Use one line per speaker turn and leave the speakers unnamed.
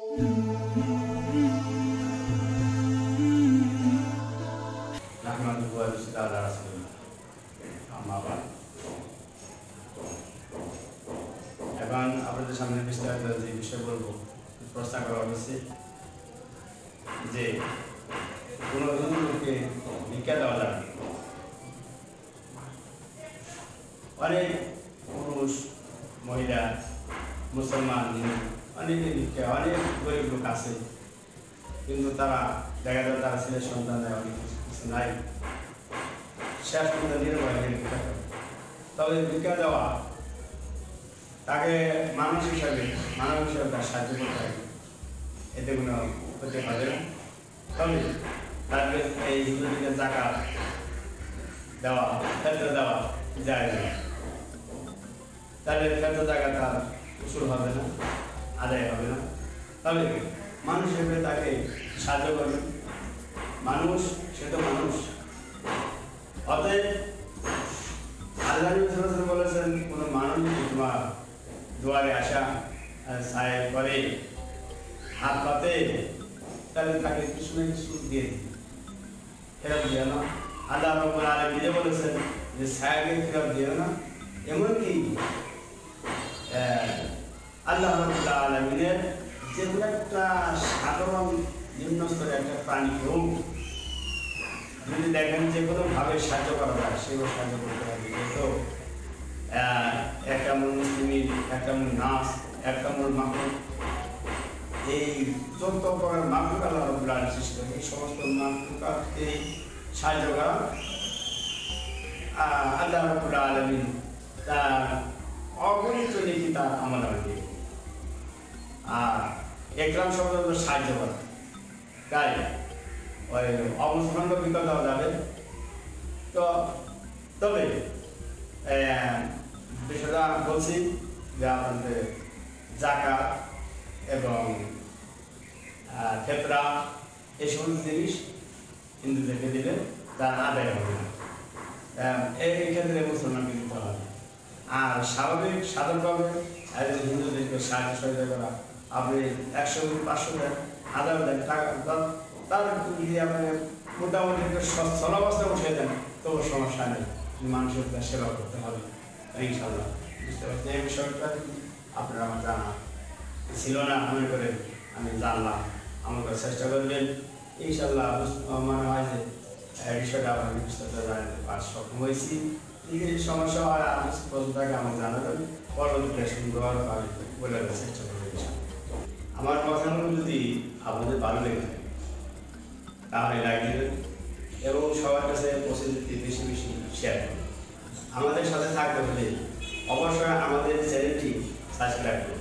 এখন আপনাদের সামনে বিস্তারিত যে বিষয় বলব, প্রশ্ন করা হয়েছে যে কোনো হিন্দুকে ভিক্ষা দেওয়া যাবে অনেক পুরুষ, মহিলা, মুসলমান, হিন্দু অনেকে ভিক্ষা অনেক গরিব লোক আছে কিন্তু তারা দেখা যায় তারা ছেলে সন্তান নেয় অনেক কিছু নাই। শেষ পর্যন্ত করে তবে ভিক্ষা দেওয়া তাকে মানুষ হিসাবে মানব হিসাবে তার সাহায্য করতে হবে এতে কোনো হবে না তবে তাকে এই হিন্দুদিকে জায়গা দেওয়া ক্ষেত্রে দেওয়া যায় না তাহলে ক্ষেত্র জায়গা তার উসুল হবে না। আদায় হবে না। তবে মানুষ হিসেবে তাকে সাহায্য করবে মানুষ, সে তো মানুষ। অতএব আল্লাহ বলেছেন, কোনো মানুষ তোমার দুয়ারে আসা সায় করে হাত পাতে তাহলে তাকে কিছু না কিছু দিয়ে ফেরত দিও না। আল্লাহ রব্বুল আলম নিজে বলেছেন যে, সায়াকে ফেরত দিও না। এমনকি আল্লাহ রব্বুল আলমিনের যে কোনো একটা সাধারণ নিম্ন স্তরের একটা প্রাণী হোক, যদি দেখেন যে কোনোভাবে সাহায্য করা যায় সেভাবে সাহায্য করতে হবে যেহেতু একটা মূল মুসলিমের একটা মূল নাচ একটা মূল মাহমুদ এই যত প্রকার মাহমুদ আল্লাহ রবুল্লাহ সৃষ্টি করে এই সমস্ত মাহমুদকে সাহায্য করা আল্লাহ রবুল্লাহ আলমী তার অগণিত লিখি তার আমল আর একরাম শব্দ হলো সাহায্য করা তাই ওই অবস্থান বিকল্প দেওয়া যাবে। তো, তবে বিষয়টা বলছি যে আপনাদের জাকাত এবং ক্ষেত্রা এই সমস্ত জিনিস হিন্দুদেরকে দিলে তার আদায় হবে। এই ক্ষেত্রে মুসলমানকে দিতে হবে আর স্বাভাবিক, সাধারণভাবে হিন্দুদেরকে সাহায্য সহায়তা করা আপনি একশো, পাঁচশো দেন, হাজার দেন, টাকা তার যদি আপনি মোটামুটি স্থলাবস্থা উঠে দেন তবু সমস্যা নেই মানুষের সেবা করতে হবে ইনশাল্লাহ বুঝতে পারছি এই বিষয়টা আপনার আমার জানা ছিল না, মনে করে আমি জানলাম। আমাকে চেষ্টা করবেন ইনশাল্লাহ মনে হয় যে বিষয়টা আপনার বিস্তারিত জানাতে পার সক্ষম হয়েছি। সমস্যা হয়, আমি আমাকে জানাবেন পরবর্তীতে বলে চেষ্টা করবেন আমার কথাগুলো যদি আপনাদের ভালো লেগে থাকে, তাহলে লাইক দেবেন এবং সবার কাছে পৌঁছে বেশি বেশি শেয়ার করুন আমাদের সাথে থাকতে হলে অবশ্যই আমাদের চ্যানেলটি সাবস্ক্রাইব করুন।